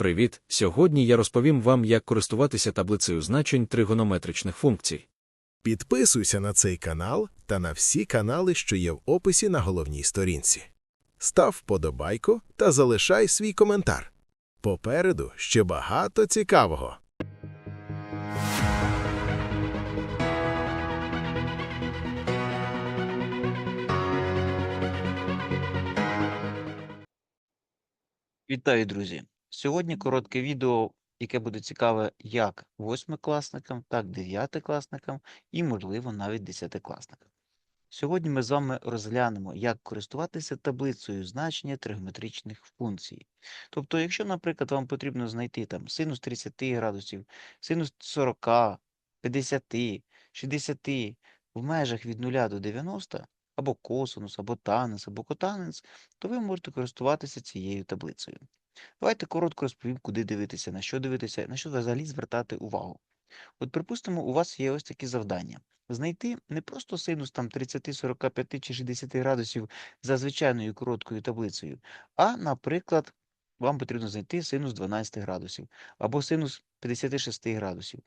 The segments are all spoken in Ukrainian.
Привіт! Сьогодні я розповім вам, як користуватися таблицею значень тригонометричних функцій. Підписуйся на цей канал та на всі канали, що є в описі на головній сторінці. Став вподобайку та залишай свій коментар. Попереду ще багато цікавого. Вітаю, друзі! Сьогодні коротке відео, яке буде цікаве як восьмикласникам, так дев'ятикласникам і, можливо, навіть десятикласникам. Сьогодні ми з вами розглянемо, як користуватися таблицею значення тригонометричних функцій. Тобто, якщо, наприклад, вам потрібно знайти там синус 30 градусів, синус 40, 50, 60 в межах від 0 до 90, або косинус, або таненс, або котаненс, то ви можете користуватися цією таблицею. Давайте коротко розповім, куди дивитися, на що дивитися, на що взагалі звертати увагу. От, припустимо, у вас є ось такі завдання. Знайти не просто синус там 30, 45 чи 60 градусів за звичайною короткою таблицею, а, наприклад, вам потрібно знайти синус 12 градусів або синус 56 градусів.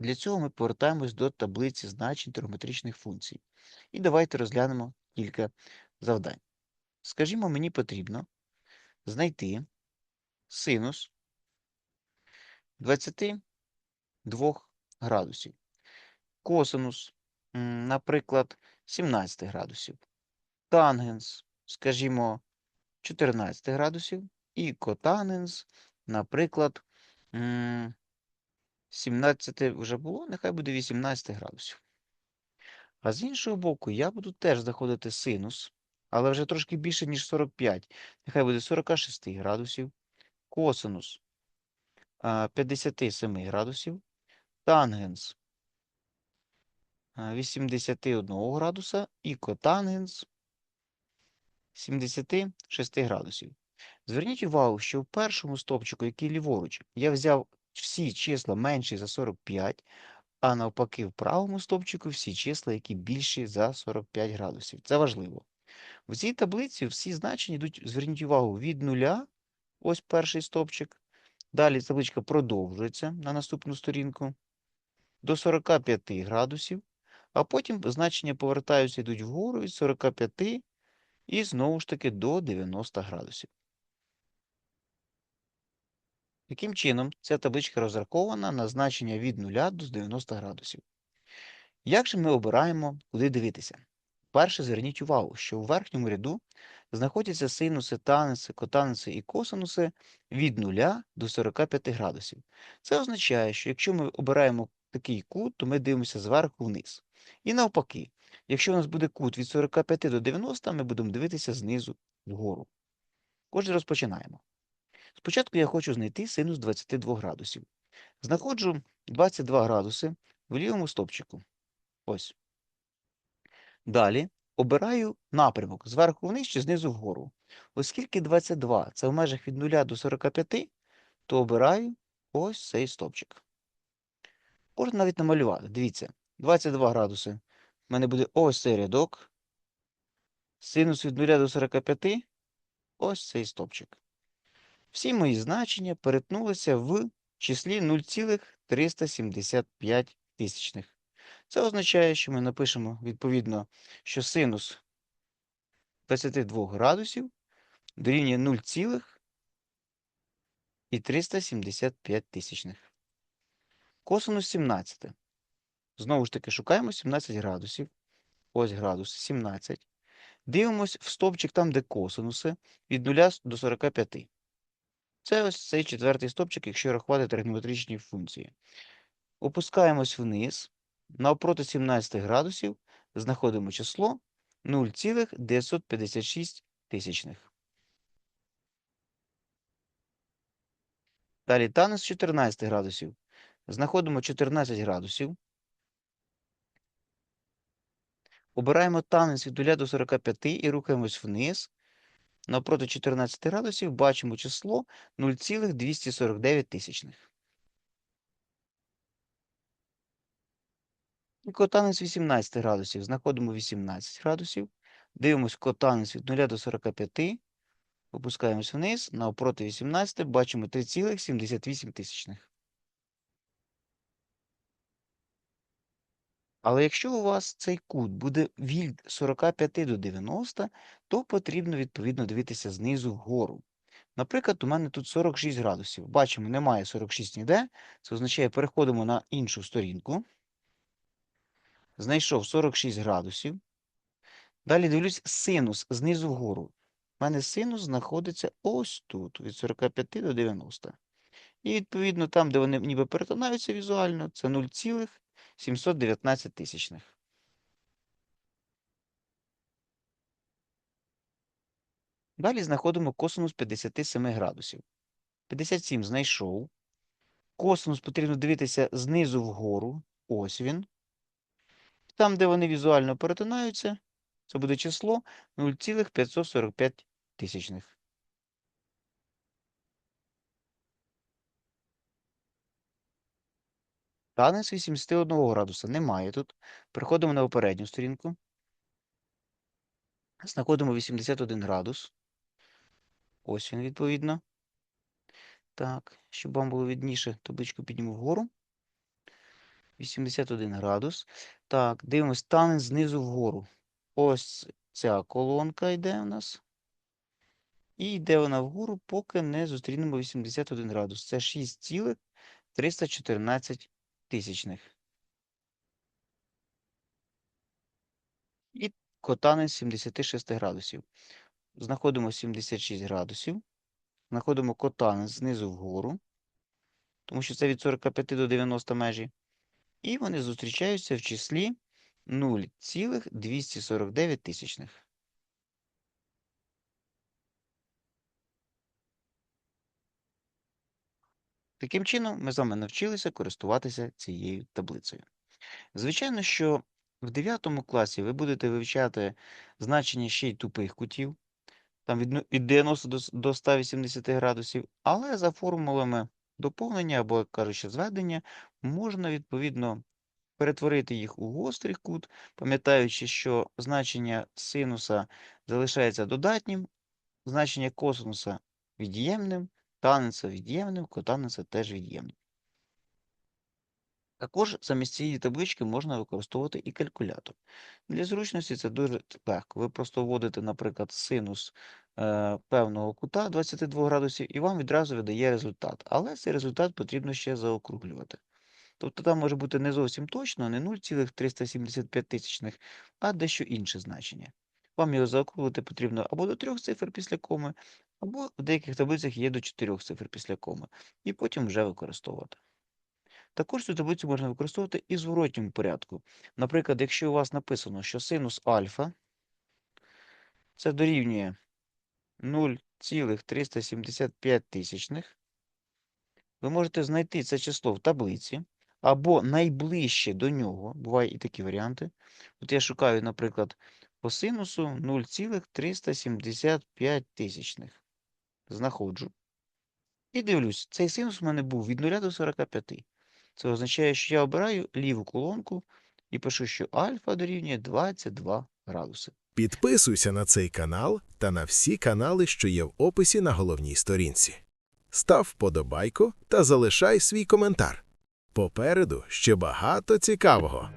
Для цього ми повертаємось до таблиці значень тригонометричних функцій. І давайте розглянемо кілька завдань. Скажімо, мені потрібно знайти синус 22 градусів, косинус, наприклад, 17 градусів, тангенс, скажімо, 14 градусів, і котангенс, наприклад, 17 вже було, нехай буде 18 градусів. А з іншого боку, я буду теж знаходити синус, але вже трошки більше, ніж 45. Нехай буде 46 градусів, косинус 57 градусів, тангенс 81 градуса і котангенс 76 градусів. Зверніть увагу, що в першому стовпчику, який ліворуч, я взяв всі числа менші за 45, а навпаки, в правому стовпчику всі числа, які більші за 45 градусів. Це важливо. В цій таблиці всі значення йдуть, зверніть увагу, від нуля, ось перший стовпчик. Далі табличка продовжується на наступну сторінку до 45 градусів, а потім значення повертаються, йдуть вгору від 45 і знову ж таки до 90 градусів. Таким чином, ця табличка розрахована на значення від 0 до 90 градусів. Як же ми обираємо, куди дивитися? Перше, зверніть увагу, що у верхньому ряду знаходяться синуси, тануси, котануси і косинуси від 0 до 45 градусів. Це означає, що якщо ми обираємо такий кут, то ми дивимося зверху вниз. І навпаки, якщо у нас буде кут від 45 до 90, ми будемо дивитися знизу вгору. Отже, розпочинаємо. Спочатку я хочу знайти синус 22 градусів. Знаходжу 22 градуси в лівому стопчику. Ось. Далі обираю напрямок зверху вниз чи знизу вгору. Оскільки 22 це в межах від 0 до 45, то обираю ось цей стопчик. Можна навіть намалювати. Дивіться, 22 градуси. У мене буде ось цей рядок. Синус від 0 до 45 ось цей стопчик. Всі мої значення перетнулися в числі 0,375 тисячних. Це означає, що ми напишемо відповідно, що синус 22 градусів дорівнює 0,375 тисячних. Косинус 17. Знову ж таки, шукаємо 17 градусів. Ось градус 17. Дивимось в стовпчик там, де косинуси від 0 до 45. Це ось цей четвертий стопчик, якщо рахувати тригонометричні функції. Опускаємось вниз. Навпроти 17 градусів знаходимо число 0,956 тисячних. Далі танець 14 градусів. Знаходимо 14 градусів. Обираємо танець від 0 до 45 і рухаємось вниз. Навпроти 14 градусів бачимо число 0,249 тисячних. Котанець 18 градусів. Знаходимо 18 градусів. Дивимось котанець від 0 до 45. Опускаємось вниз, навпроти 18 бачимо 3,78 тисячних. Але якщо у вас цей кут буде від 45 до 90, то потрібно відповідно дивитися знизу вгору. Наприклад, у мене тут 46 градусів. Бачимо, немає 46 ніде. Це означає, переходимо на іншу сторінку. Знайшов 46 градусів. Далі дивлюсь синус знизу вгору. У мене синус знаходиться ось тут, від 45 до 90. І відповідно там, де вони ніби перетинаються візуально, це 0,719 тисячних. Далі знаходимо косинус 57 градусів. 57 знайшов. Косинус потрібно дивитися знизу вгору. Ось він. Там, де вони візуально перетинаються, це буде число 0,545 тисячних. Танець 81 градуса немає тут. Переходимо на попередню сторінку. Знаходимо 81 градус. Ось він, відповідно. Так, щоб вам було видніше, табличку підніму вгору. 81 градус. Так, дивимось танець знизу вгору. Ось ця колонка йде у нас. І йде вона вгору, поки не зустрінемо 81 градус. Це 6,314 тисячних. І котанець 76 градусів. Знаходимо 76 градусів. Знаходимо котанець знизу вгору, тому що це від 45 до 90 межі. І вони зустрічаються в числі 0,249 тисячних. Таким чином, ми з вами навчилися користуватися цією таблицею. Звичайно, що в 9 класі ви будете вивчати значення ще й тупих кутів, там від, ну- 90 до, 180 градусів, але за формулами доповнення або, як кажуть, зведення, можна відповідно перетворити їх у гострий кут, пам'ятаючи, що значення синуса залишається додатнім, значення косинуса від'ємним, танеса від'ємним, котанеса теж від'ємним. Також замість цієї таблички можна використовувати і калькулятор. Для зручності це дуже легко. Ви просто вводите, наприклад, синус е, певного кута 22 градусів, і вам відразу видає результат. Але цей результат потрібно ще заокруглювати. Тобто там може бути не зовсім точно, не 0,375 тисячних, а дещо інше значення. Вам його заокруглити потрібно або до трьох цифр після коми, або в деяких таблицях є до чотирьох цифр після коми, і потім вже використовувати. Також цю таблицю можна використовувати і в зворотньому порядку. Наприклад, якщо у вас написано, що синус альфа це дорівнює 0,375 тисячних, ви можете знайти це число в таблиці або найближче до нього, бувають і такі варіанти. От я шукаю, наприклад, по синусу 0,375 тисячних. Знаходжу. І дивлюсь, цей синус у мене був від 0 до 45. Це означає, що я обираю ліву колонку і пишу, що альфа дорівнює 22 градуси. Підписуйся на цей канал та на всі канали, що є в описі на головній сторінці. Став вподобайку та залишай свій коментар. Попереду ще багато цікавого.